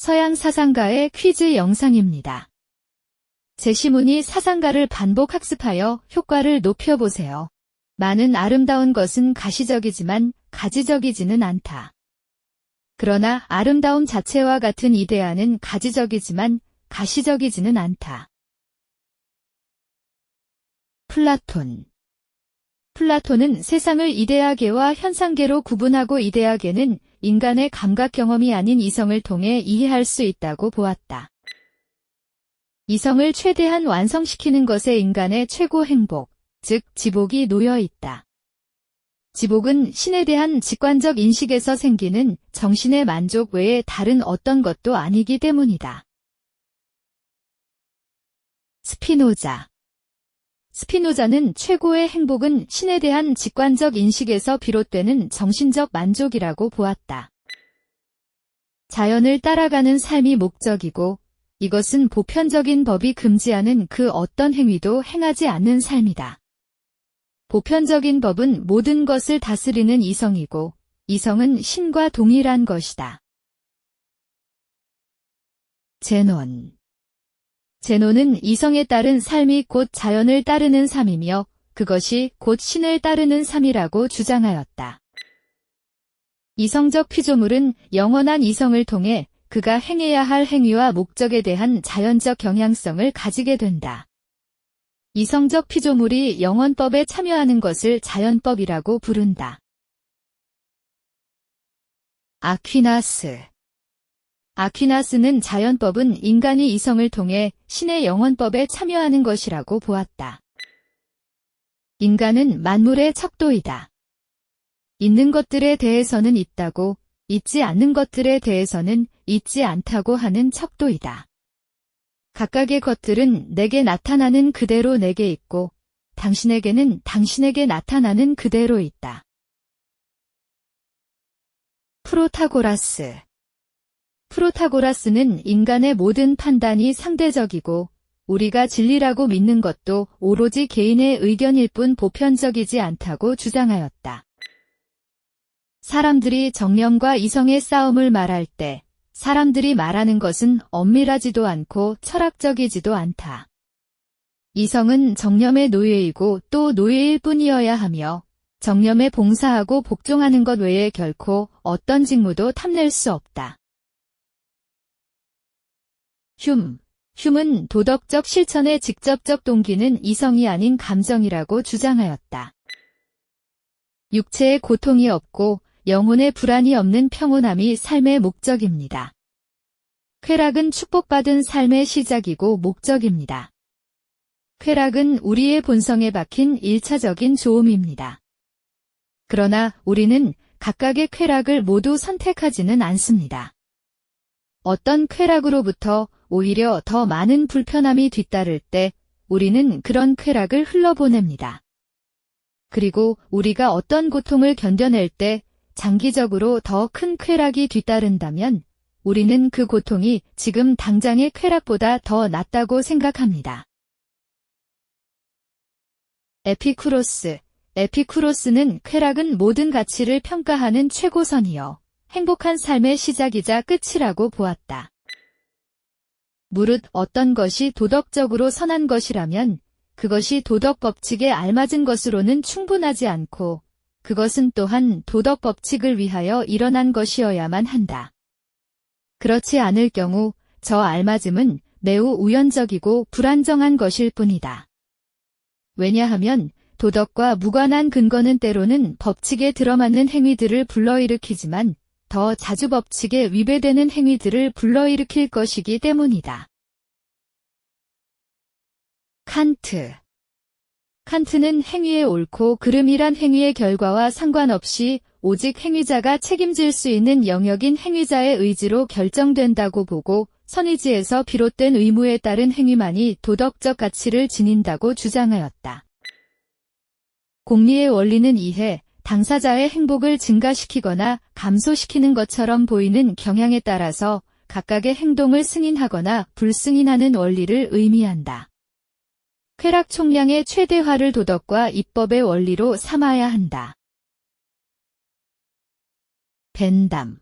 서양 사상가의 퀴즈 영상입니다. 제시문이 사상가를 반복 학습하여 효과를 높여보세요. 많은 아름다운 것은 가시적이지만 가지적이지는 않다. 그러나 아름다움 자체와 같은 이데아는 가지적이지만 가시적이지는 않다. 플라톤 플라톤은 세상을 이데아계와 현상계로 구분하고 이데아계는 인간의 감각 경험이 아닌 이성을 통해 이해할 수 있다고 보았다. 이성을 최대한 완성시키는 것에 인간의 최고 행복, 즉 지복이 놓여 있다. 지복은 신에 대한 직관적 인식에서 생기는 정신의 만족 외에 다른 어떤 것도 아니기 때문이다. 스피노자 스피노자는 최고의 행복은 신에 대한 직관적 인식에서 비롯되는 정신적 만족이라고 보았다. 자연을 따라가는 삶이 목적이고 이것은 보편적인 법이 금지하는 그 어떤 행위도 행하지 않는 삶이다. 보편적인 법은 모든 것을 다스리는 이성이고 이성은 신과 동일한 것이다. 제논 제노는 이성에 따른 삶이 곧 자연을 따르는 삶이며 그것이 곧 신을 따르는 삶이라고 주장하였다. 이성적 피조물은 영원한 이성을 통해 그가 행해야 할 행위와 목적에 대한 자연적 경향성을 가지게 된다. 이성적 피조물이 영원법에 참여하는 것을 자연법이라고 부른다. 아퀴나스 아퀴나스는 자연법은 인간이 이성을 통해 신의 영원법에 참여하는 것이라고 보았다. 인간은 만물의 척도이다. 있는 것들에 대해서는 있다고, 있지 않는 것들에 대해서는 있지 않다고 하는 척도이다. 각각의 것들은 내게 나타나는 그대로 내게 있고, 당신에게는 당신에게 나타나는 그대로 있다. 프로타고라스 프로타고라스는 인간의 모든 판단이 상대적이고 우리가 진리라고 믿는 것도 오로지 개인의 의견일 뿐 보편적이지 않다고 주장하였다. 사람들이 정념과 이성의 싸움을 말할 때 사람들이 말하는 것은 엄밀하지도 않고 철학적이지도 않다. 이성은 정념의 노예이고 또 노예일 뿐이어야 하며 정념에 봉사하고 복종하는 것 외에 결코 어떤 직무도 탐낼 수 없다. 흉. 흉은 도덕적 실천의 직접적 동기는 이성이 아닌 감정이라고 주장하였다. 육체의 고통이 없고 영혼의 불안이 없는 평온함이 삶의 목적입니다. 쾌락은 축복받은 삶의 시작이고 목적입니다. 쾌락은 우리의 본성에 박힌 일차적인 조음입니다. 그러나 우리는 각각의 쾌락을 모두 선택하지는 않습니다. 어떤 쾌락으로부터 오히려 더 많은 불편함이 뒤따를 때 우리는 그런 쾌락을 흘러보냅니다. 그리고 우리가 어떤 고통을 견뎌낼 때 장기적으로 더 큰 쾌락이 뒤따른다면 우리는 그 고통이 지금 당장의 쾌락보다 더 낫다고 생각합니다. 에피쿠로스 에피쿠로스는 쾌락은 모든 가치를 평가하는 최고선이요. 행복한 삶의 시작이자 끝이라고 보았다. 무릇 어떤 것이 도덕적으로 선한 것이라면 그것이 도덕 법칙에 알맞은 것으로는 충분하지 않고 그것은 또한 도덕 법칙을 위하여 일어난 것이어야만 한다. 그렇지 않을 경우 저 알맞음은 매우 우연적이고 불안정한 것일 뿐이다. 왜냐하면 도덕과 무관한 근거는 때로는 법칙에 들어맞는 행위들을 불러일으키지만 더 자주 법칙에 위배되는 행위들을 불러일으킬 것이기 때문이다. 칸트 칸트는 행위의 옳고 그름이란 행위의 결과와 상관없이 오직 행위자가 책임질 수 있는 영역인 행위자의 의지로 결정된다고 보고 선의지에서 비롯된 의무에 따른 행위만이 도덕적 가치를 지닌다고 주장하였다. 공리의 원리는 이해, 당사자의 행복을 증가시키거나 감소시키는 것처럼 보이는 경향에 따라서 각각의 행동을 승인하거나 불승인하는 원리를 의미한다. 쾌락 총량의 최대화를 도덕과 입법의 원리로 삼아야 한다. 벤담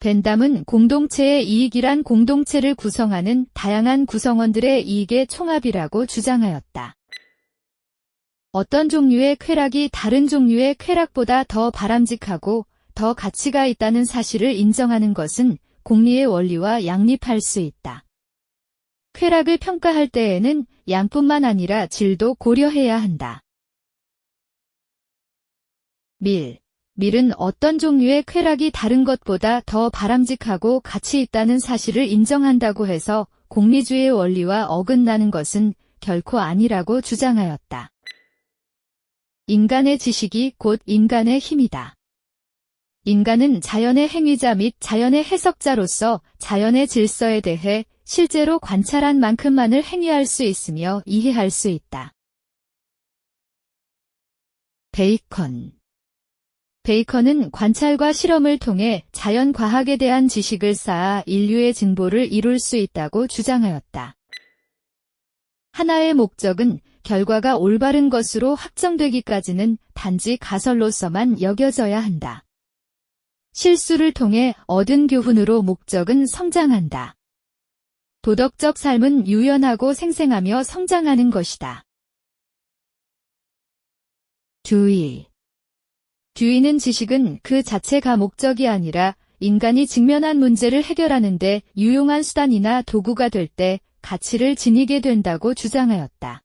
벤담은 공동체의 이익이란 공동체를 구성하는 다양한 구성원들의 이익의 총합이라고 주장하였다. 어떤 종류의 쾌락이 다른 종류의 쾌락보다 더 바람직하고 더 가치가 있다는 사실을 인정하는 것은 공리의 원리와 양립할 수 있다. 쾌락을 평가할 때에는 양뿐만 아니라 질도 고려해야 한다. 밀. 밀은 어떤 종류의 쾌락이 다른 것보다 더 바람직하고 가치 있다는 사실을 인정한다고 해서 공리주의 원리와 어긋나는 것은 결코 아니라고 주장하였다. 인간의 지식이 곧 인간의 힘이다. 인간은 자연의 행위자 및 자연의 해석자로서 자연의 질서에 대해 실제로 관찰한 만큼만을 행위할 수 있으며 이해할 수 있다. 베이컨 베이컨은 관찰과 실험을 통해 자연 과학에 대한 지식을 쌓아 인류의 진보를 이룰 수 있다고 주장하였다. 하나의 목적은 결과가 올바른 것으로 확정되기까지는 단지 가설로서만 여겨져야 한다. 실수를 통해 얻은 교훈으로 목적은 성장한다. 도덕적 삶은 유연하고 생생하며 성장하는 것이다. 주의 듀이는 지식은 그 자체가 목적이 아니라 인간이 직면한 문제를 해결하는 데 유용한 수단이나 도구가 될 때 가치를 지니게 된다고 주장하였다.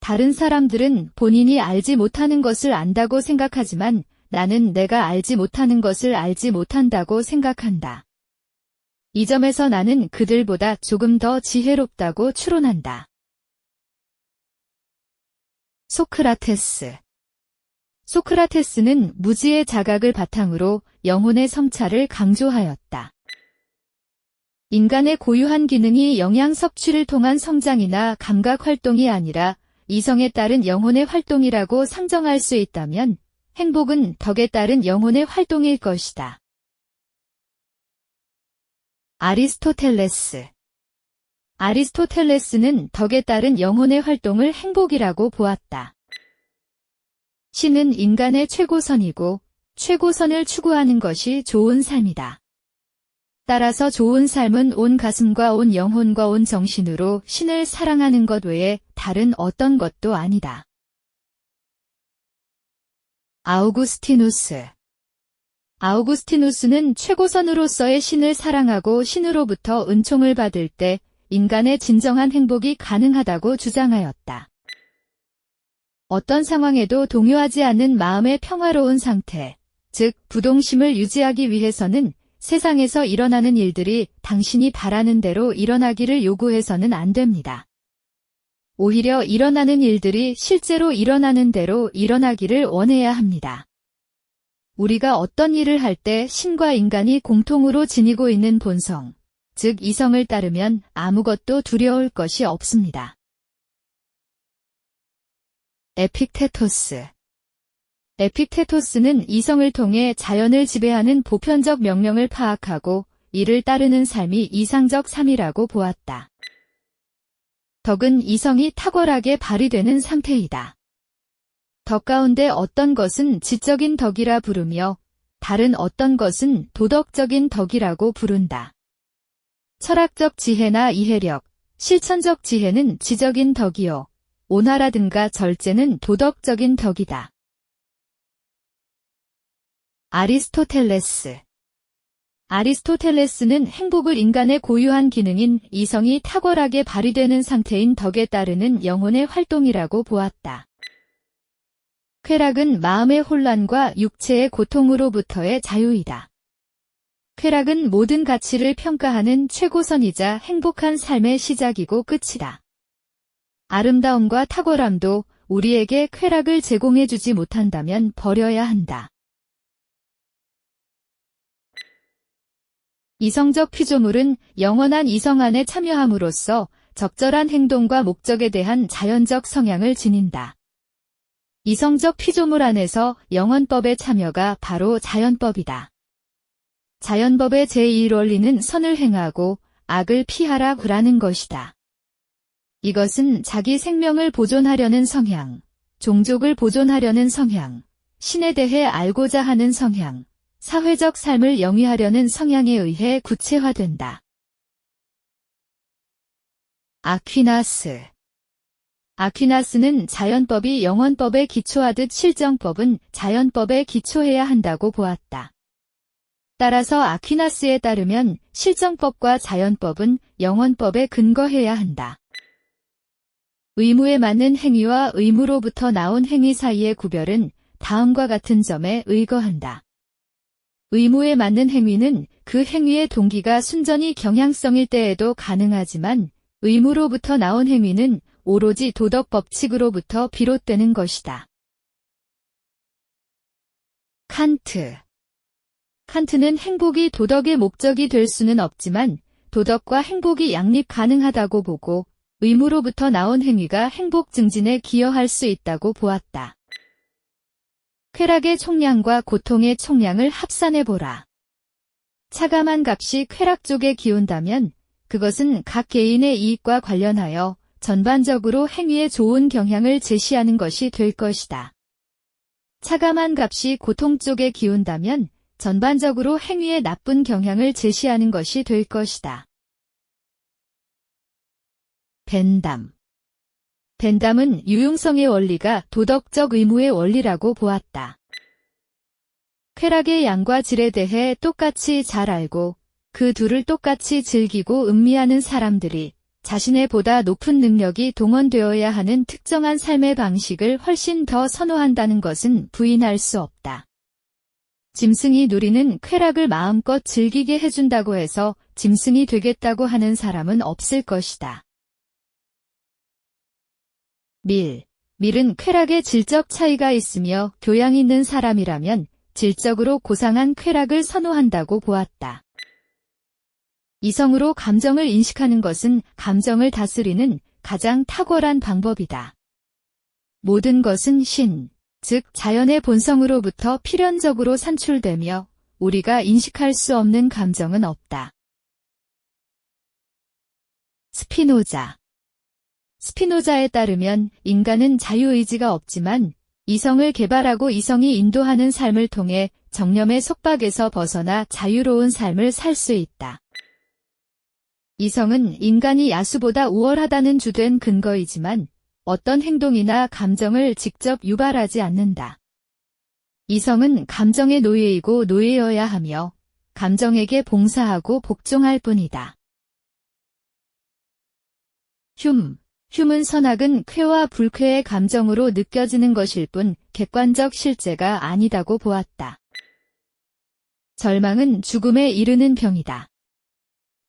다른 사람들은 본인이 알지 못하는 것을 안다고 생각하지만 나는 내가 알지 못하는 것을 알지 못한다고 생각한다. 이 점에서 나는 그들보다 조금 더 지혜롭다고 추론한다. 소크라테스 소크라테스는 무지의 자각을 바탕으로 영혼의 성찰을 강조하였다. 인간의 고유한 기능이 영양 섭취를 통한 성장이나 감각 활동이 아니라 이성에 따른 영혼의 활동이라고 상정할 수 있다면 행복은 덕에 따른 영혼의 활동일 것이다. 아리스토텔레스 아리스토텔레스는 덕에 따른 영혼의 활동을 행복이라고 보았다. 신은 인간의 최고선이고 최고선을 추구하는 것이 좋은 삶이다. 따라서 좋은 삶은 온 가슴과 온 영혼과 온 정신으로 신을 사랑하는 것 외에 다른 어떤 것도 아니다. 아우구스티누스 아우구스티누스는 최고선으로서의 신을 사랑하고 신으로부터 은총을 받을 때 인간의 진정한 행복이 가능하다고 주장하였다. 어떤 상황에도 동요하지 않는 마음의 평화로운 상태, 즉 부동심을 유지하기 위해서는 세상에서 일어나는 일들이 당신이 바라는 대로 일어나기를 요구해서는 안 됩니다. 오히려 일어나는 일들이 실제로 일어나는 대로 일어나기를 원해야 합니다. 우리가 어떤 일을 할 때 신과 인간이 공통으로 지니고 있는 본성, 즉 이성을 따르면 아무것도 두려울 것이 없습니다. 에픽테토스 에픽테토스는 이성을 통해 자연을 지배하는 보편적 명령을 파악하고 이를 따르는 삶이 이상적 삶이라고 보았다. 덕은 이성이 탁월하게 발휘되는 상태이다. 덕 가운데 어떤 것은 지적인 덕이라 부르며 다른 어떤 것은 도덕적인 덕이라고 부른다. 철학적 지혜나 이해력, 실천적 지혜는 지적인 덕이요. 온화라든가 절제는 도덕적인 덕이다. 아리스토텔레스 아리스토텔레스는 행복을 인간의 고유한 기능인 이성이 탁월하게 발휘되는 상태인 덕에 따르는 영혼의 활동이라고 보았다. 쾌락은 마음의 혼란과 육체의 고통으로부터의 자유이다. 쾌락은 모든 가치를 평가하는 최고선이자 행복한 삶의 시작이고 끝이다. 아름다움과 탁월함도 우리에게 쾌락을 제공해주지 못한다면 버려야 한다. 이성적 피조물은 영원한 이성 안에 참여함으로써 적절한 행동과 목적에 대한 자연적 성향을 지닌다. 이성적 피조물 안에서 영원법의 참여가 바로 자연법이다. 자연법의 제1원리는 선을 행하고 악을 피하라라는 것이다. 이것은 자기 생명을 보존하려는 성향, 종족을 보존하려는 성향, 신에 대해 알고자 하는 성향, 사회적 삶을 영위하려는 성향에 의해 구체화된다. 아퀴나스 아퀴나스는 자연법이 영원법에 기초하듯 실정법은 자연법에 기초해야 한다고 보았다. 따라서 아퀴나스에 따르면 실정법과 자연법은 영원법에 근거해야 한다. 의무에 맞는 행위와 의무로부터 나온 행위 사이의 구별은 다음과 같은 점에 의거한다. 의무에 맞는 행위는 그 행위의 동기가 순전히 경향성일 때에도 가능하지만 의무로부터 나온 행위는 오로지 도덕 법칙으로부터 비롯되는 것이다. 칸트 칸트는 행복이 도덕의 목적이 될 수는 없지만 도덕과 행복이 양립 가능하다고 보고 의무로부터 나온 행위가 행복 증진에 기여할 수 있다고 보았다. 쾌락의 총량과 고통의 총량을 합산해보라. 차감한 값이 쾌락 쪽에 기운다면 그것은 각 개인의 이익과 관련하여 전반적으로 행위에 좋은 경향을 제시하는 것이 될 것이다. 차감한 값이 고통 쪽에 기운다면 전반적으로 행위에 나쁜 경향을 제시하는 것이 될 것이다. 벤담 벤담은 유용성의 원리가 도덕적 의무의 원리라고 보았다. 쾌락의 양과 질에 대해 똑같이 잘 알고 그 둘을 똑같이 즐기고 음미하는 사람들이 자신의 보다 높은 능력이 동원되어야 하는 특정한 삶의 방식을 훨씬 더 선호한다는 것은 부인할 수 없다. 짐승이 누리는 쾌락을 마음껏 즐기게 해준다고 해서 짐승이 되겠다고 하는 사람은 없을 것이다. 밀. 밀은 쾌락의 질적 차이가 있으며 교양 있는 사람이라면 질적으로 고상한 쾌락을 선호한다고 보았다. 이성으로 감정을 인식하는 것은 감정을 다스리는 가장 탁월한 방법이다. 모든 것은 신, 즉 자연의 본성으로부터 필연적으로 산출되며 우리가 인식할 수 없는 감정은 없다. 스피노자 스피노자에 따르면 인간은 자유의지가 없지만 이성을 개발하고 이성이 인도하는 삶을 통해 정념의 속박에서 벗어나 자유로운 삶을 살 수 있다. 이성은 인간이 야수보다 우월하다는 주된 근거이지만 어떤 행동이나 감정을 직접 유발하지 않는다. 이성은 감정의 노예이고 노예여야 하며 감정에게 봉사하고 복종할 뿐이다. 흉, 흉은 선악은 쾌와 불쾌의 감정으로 느껴지는 것일 뿐 객관적 실제가 아니다고 보았다. 절망은 죽음에 이르는 병이다.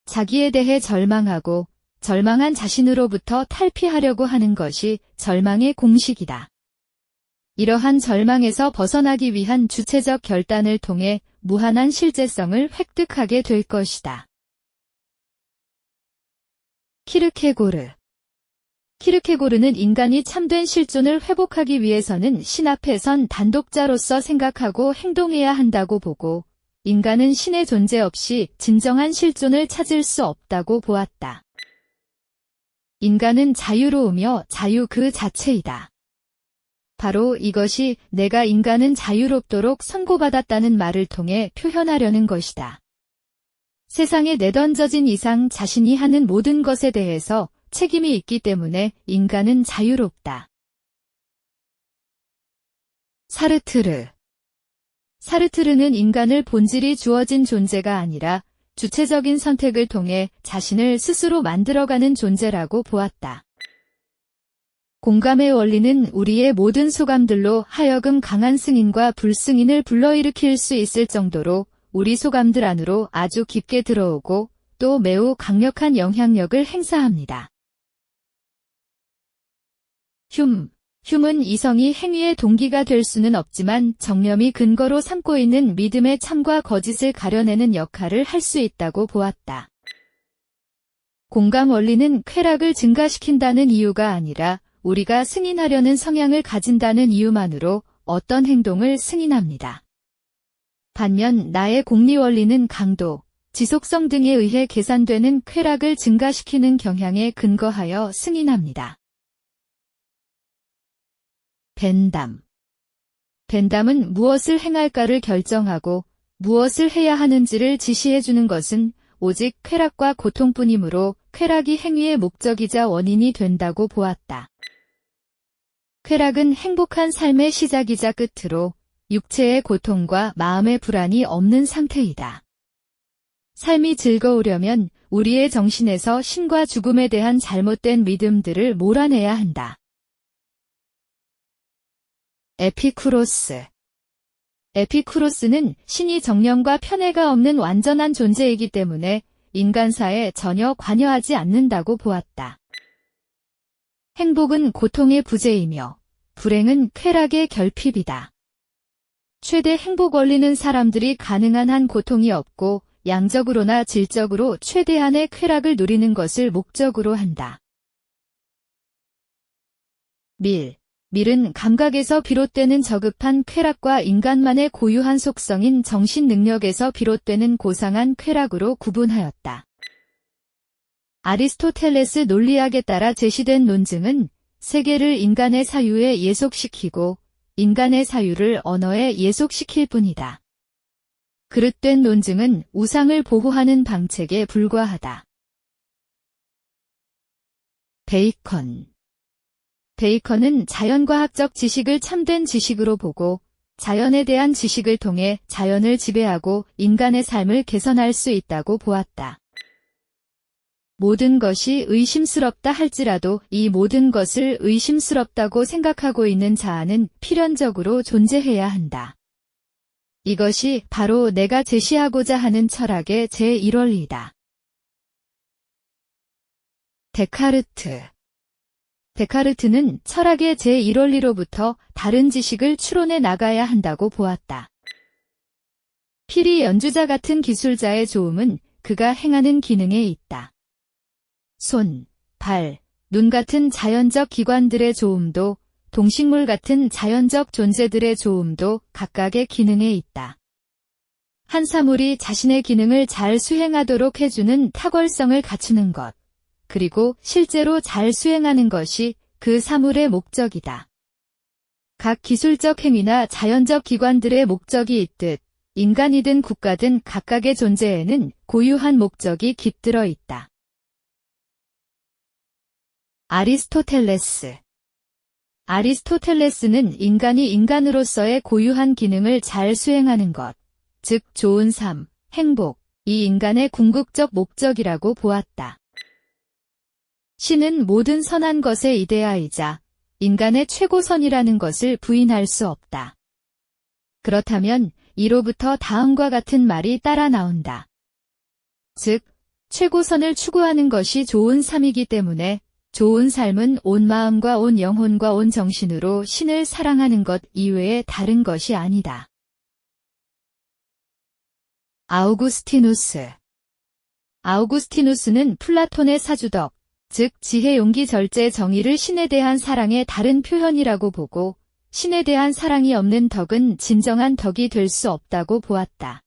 자기에 대해 절망하고 절망한 자신으로부터 탈피하려고 하는 것이 절망의 공식이다. 이러한 절망에서 벗어나기 위한 주체적 결단을 통해 무한한 실제성을 획득하게 될 것이다. 키르케고르 키르케고르는 인간이 참된 실존을 회복하기 위해서는 신 앞에 선 단독자로서 생각하고 행동해야 한다고 보고 인간은 신의 존재 없이 진정한 실존을 찾을 수 없다고 보았다. 인간은 자유로우며 자유 그 자체이다. 바로 이것이 내가 인간은 자유롭도록 선고받았다는 말을 통해 표현하려는 것이다. 세상에 내던져진 이상 자신이 하는 모든 것에 대해서 책임이 있기 때문에 인간은 자유롭다. 사르트르 사르트르는 인간을 본질이 주어진 존재가 아니라 주체적인 선택을 통해 자신을 스스로 만들어가는 존재라고 보았다. 공감의 원리는 우리의 모든 소감들로 하여금 강한 승인과 불승인을 불러일으킬 수 있을 정도로 우리 소감들 안으로 아주 깊게 들어오고 또 매우 강력한 영향력을 행사합니다. 흉, 흉은 이성이 행위의 동기가 될 수는 없지만 정념이 근거로 삼고 있는 믿음의 참과 거짓을 가려내는 역할을 할 수 있다고 보았다. 공감 원리는 쾌락을 증가시킨다는 이유가 아니라 우리가 승인하려는 성향을 가진다는 이유만으로 어떤 행동을 승인합니다. 반면 나의 공리 원리는 강도, 지속성 등에 의해 계산되는 쾌락을 증가시키는 경향에 근거하여 승인합니다. 벤담 벤담은 무엇을 행할까를 결정하고 무엇을 해야 하는지를 지시해주는 것은 오직 쾌락과 고통뿐이므로 쾌락이 행위의 목적이자 원인이 된다고 보았다. 쾌락은 행복한 삶의 시작이자 끝으로 육체의 고통과 마음의 불안이 없는 상태이다. 삶이 즐거우려면 우리의 정신에서 신과 죽음에 대한 잘못된 믿음들을 몰아내야 한다. 에피쿠로스 에피쿠로스는 신이 정령과 편애가 없는 완전한 존재이기 때문에 인간사에 전혀 관여하지 않는다고 보았다. 행복은 고통의 부재이며 불행은 쾌락의 결핍이다. 최대 행복 원리는 사람들이 가능한 한 고통이 없고 양적으로나 질적으로 최대한의 쾌락을 누리는 것을 목적으로 한다. 밀. 밀은 감각에서 비롯되는 저급한 쾌락과 인간만의 고유한 속성인 정신 능력에서 비롯되는 고상한 쾌락으로 구분하였다. 아리스토텔레스 논리학에 따라 제시된 논증은 세계를 인간의 사유에 예속시키고 인간의 사유를 언어에 예속시킬 뿐이다. 그릇된 논증은 우상을 보호하는 방책에 불과하다. 베이컨 베이컨은 자연과학적 지식을 참된 지식으로 보고 자연에 대한 지식을 통해 자연을 지배하고 인간의 삶을 개선할 수 있다고 보았다. 모든 것이 의심스럽다 할지라도 이 모든 것을 의심스럽다고 생각하고 있는 자아는 필연적으로 존재해야 한다. 이것이 바로 내가 제시하고자 하는 철학의 제1원리이다. 데카르트 데카르트는 철학의 제1원리로부터 다른 지식을 추론해 나가야 한다고 보았다. 피리 연주자 같은 기술자의 조음은 그가 행하는 기능에 있다. 손, 발, 눈 같은 자연적 기관들의 조음도 동식물 같은 자연적 존재들의 조음도 각각의 기능에 있다. 한 사물이 자신의 기능을 잘 수행하도록 해주는 탁월성을 갖추는 것, 그리고 실제로 잘 수행하는 것이 그 사물의 목적이다. 각 기술적 행위나 자연적 기관들의 목적이 있듯 인간이든 국가든 각각의 존재에는 고유한 목적이 깃들어 있다. 아리스토텔레스 아리스토텔레스는 인간이 인간으로서의 고유한 기능을 잘 수행하는 것, 즉 좋은 삶, 행복, 이 인간의 궁극적 목적이라고 보았다. 신은 모든 선한 것의 이데아이자 인간의 최고선이라는 것을 부인할 수 없다. 그렇다면 이로부터 다음과 같은 말이 따라 나온다. 즉, 최고선을 추구하는 것이 좋은 삶이기 때문에 좋은 삶은 온 마음과 온 영혼과 온 정신으로 신을 사랑하는 것 이외에 다른 것이 아니다. 아우구스티누스 아우구스티누스는 플라톤의 사주덕, 즉 지혜 용기 절제 정의를 신에 대한 사랑의 다른 표현이라고 보고 신에 대한 사랑이 없는 덕은 진정한 덕이 될 수 없다고 보았다.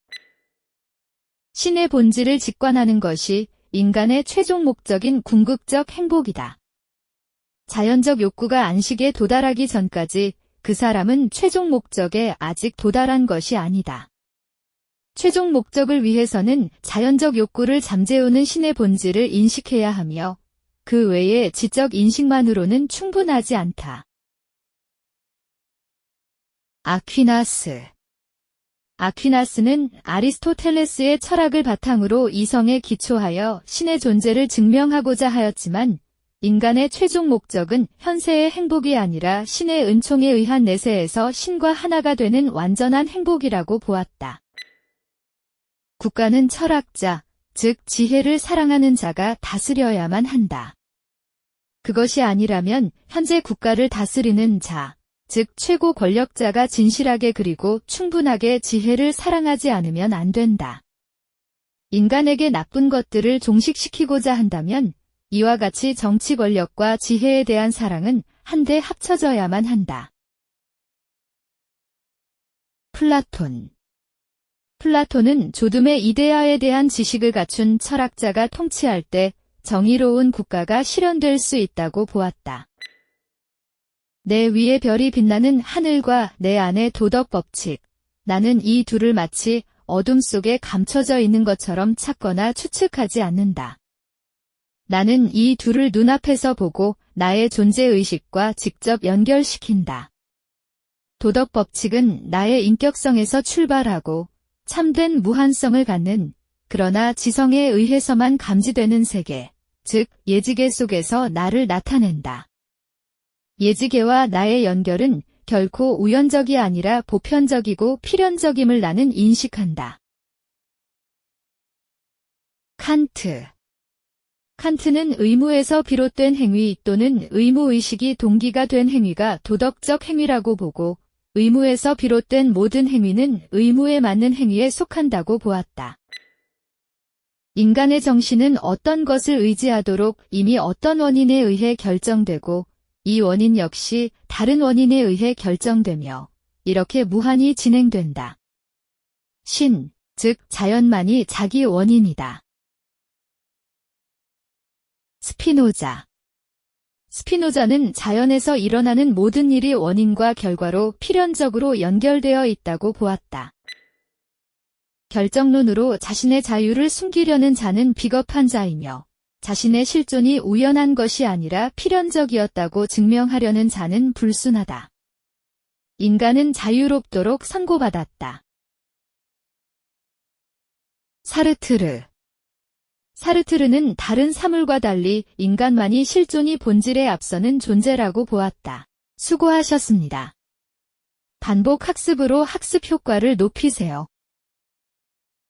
신의 본질을 직관하는 것이 인간의 최종 목적인 궁극적 행복이다. 자연적 욕구가 안식에 도달하기 전까지 그 사람은 최종 목적에 아직 도달한 것이 아니다. 최종 목적을 위해서는 자연적 욕구를 잠재우는 신의 본질을 인식해야 하며 그 외에 지적 인식만으로는 충분하지 않다. 아퀴나스 아퀴나스는 아리스토텔레스의 철학을 바탕으로 이성에 기초하여 신의 존재를 증명하고자 하였지만 인간의 최종 목적은 현세의 행복이 아니라 신의 은총에 의한 내세에서 신과 하나가 되는 완전한 행복이라고 보았다. 국가는 철학자, 즉 지혜를 사랑하는 자가 다스려야만 한다. 그것이 아니라면 현재 국가를 다스리는 자, 즉 최고 권력자가 진실하게 그리고 충분하게 지혜를 사랑하지 않으면 안 된다. 인간에게 나쁜 것들을 종식시키고자 한다면 이와 같이 정치 권력과 지혜에 대한 사랑은 한데 합쳐져야만 한다. 플라톤 플라톤은 조둠의 이데아에 대한 지식을 갖춘 철학자가 통치할 때 정의로운 국가가 실현될 수 있다고 보았다. 내 위에 별이 빛나는 하늘과 내 안의 도덕 법칙. 나는 이 둘을 마치 어둠 속에 감춰져 있는 것처럼 찾거나 추측하지 않는다. 나는 이 둘을 눈앞에서 보고 나의 존재의식과 직접 연결시킨다. 도덕 법칙은 나의 인격성에서 출발하고 참된 무한성을 갖는 그러나 지성에 의해서만 감지되는 세계, 즉 예지계 속에서 나를 나타낸다. 예지계와 나의 연결은 결코 우연적이 아니라 보편적이고 필연적임을 나는 인식한다. 칸트 칸트는 의무에서 비롯된 행위 또는 의무의식이 동기가 된 행위가 도덕적 행위라고 보고 의무에서 비롯된 모든 행위는 의무에 맞는 행위에 속한다고 보았다. 인간의 정신은 어떤 것을 의지하도록 이미 어떤 원인에 의해 결정되고 이 원인 역시 다른 원인에 의해 결정되며 이렇게 무한히 진행된다. 신, 즉 자연만이 자기 원인이다. 스피노자 스피노자는 자연에서 일어나는 모든 일이 원인과 결과로 필연적으로 연결되어 있다고 보았다. 결정론으로 자신의 자유를 숨기려는 자는 비겁한 자이며 자신의 실존이 우연한 것이 아니라 필연적이었다고 증명하려는 자는 불순하다. 인간은 자유롭도록 선고받았다. 사르트르 사르트르는 다른 사물과 달리 인간만이 실존이 본질에 앞서는 존재라고 보았다. 수고하셨습니다. 반복 학습으로 학습 효과를 높이세요.